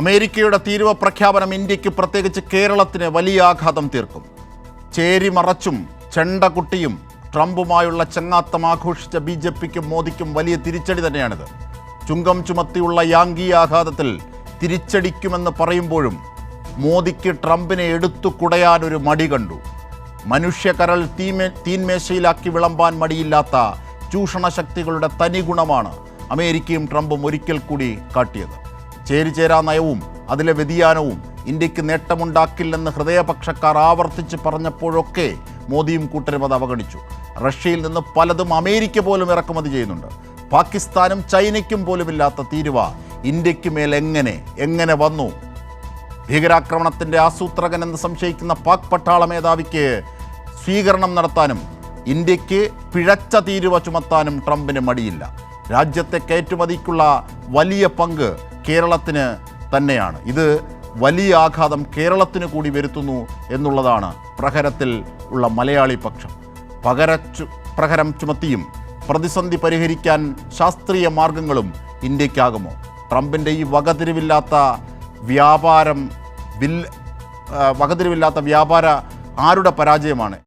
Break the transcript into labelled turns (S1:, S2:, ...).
S1: അമേരിക്കയുടെ തീരുവ പ്രഖ്യാപനം ഇന്ത്യയ്ക്ക് പ്രത്യേകിച്ച് കേരളത്തിന് വലിയ ആഘാതം തീർക്കും. ചേരി മറച്ചും ചെണ്ട കുട്ടിയും ട്രംപുമായുള്ള ചങ്ങാത്തം ആഘോഷിച്ച ബി ജെ പിക്കും മോദിക്കും വലിയ തിരിച്ചടി തന്നെയാണിത്. ചുങ്കം ചുമത്തിയുള്ള യാങ്കി ആഘാതത്തിൽ തിരിച്ചടിക്കുമെന്ന് പറയുമ്പോഴും മോദിക്ക് ട്രംപിനെ എടുത്തു കുടയാൻ ഒരു മടി കണ്ടു. മനുഷ്യകരൾ തീമേ തീന്മേശയിലാക്കി വിളമ്പാൻ മടിയില്ലാത്ത ചൂഷണ ശക്തികളുടെ തനി ഗുണമാണ് അമേരിക്കയും ട്രംപും ഒരിക്കൽ കൂടി കാട്ടിയത്. ചേരിചേരാ നയവും അതിലെ വ്യതിയാനവും ഇന്ത്യയ്ക്ക് നേട്ടമുണ്ടാക്കില്ലെന്ന് ഹൃദയപക്ഷക്കാർ ആവർത്തിച്ച് പറഞ്ഞപ്പോഴൊക്കെ മോദിയും കൂട്ടരും അത് അവഗണിച്ചു. റഷ്യയിൽ നിന്ന് പലതും അമേരിക്ക പോലും ഇറക്കുമതി ചെയ്യുന്നുണ്ട്. പാകിസ്ഥാനും ചൈനയ്ക്കും പോലുമില്ലാത്ത തീരുവ ഇന്ത്യയ്ക്ക് മേൽ എങ്ങനെ എങ്ങനെ വന്നു? ഭീകരാക്രമണത്തിന്റെ ആസൂത്രകൻ എന്ന് സംശയിക്കുന്ന പാക് പട്ടാള മേധാവിക്ക് സ്വീകരണം നടത്താനും ഇന്ത്യയ്ക്ക് പിഴച്ച തീരുവ ചുമത്താനും ട്രംപിന് മടിയില്ല. രാജ്യത്തെ കയറ്റുമതിക്കുള്ള വലിയ പങ്ക് കേരളത്തിന് തന്നെയാണ്. ഇത് വലിയ ആഘാതം കേരളത്തിന് കൂടി വരുത്തുന്നു എന്നുള്ളതാണ് പ്രഹരത്തിൽ ഉള്ള മലയാളി പക്ഷം. പകരച്ചു പ്രഹരം ചുമത്തിയും പ്രതിസന്ധി പരിഹരിക്കാൻ ശാസ്ത്രീയ മാർഗങ്ങളും ഇന്ത്യക്കാകുമോ? ട്രംപിന്റെ ഈ വകതിരിവില്ലാത്ത വ്യാപാരം വിൽ വകതിരിവില്ലാത്ത വ്യാപാര ആരുടെ പരാജയമാണ്?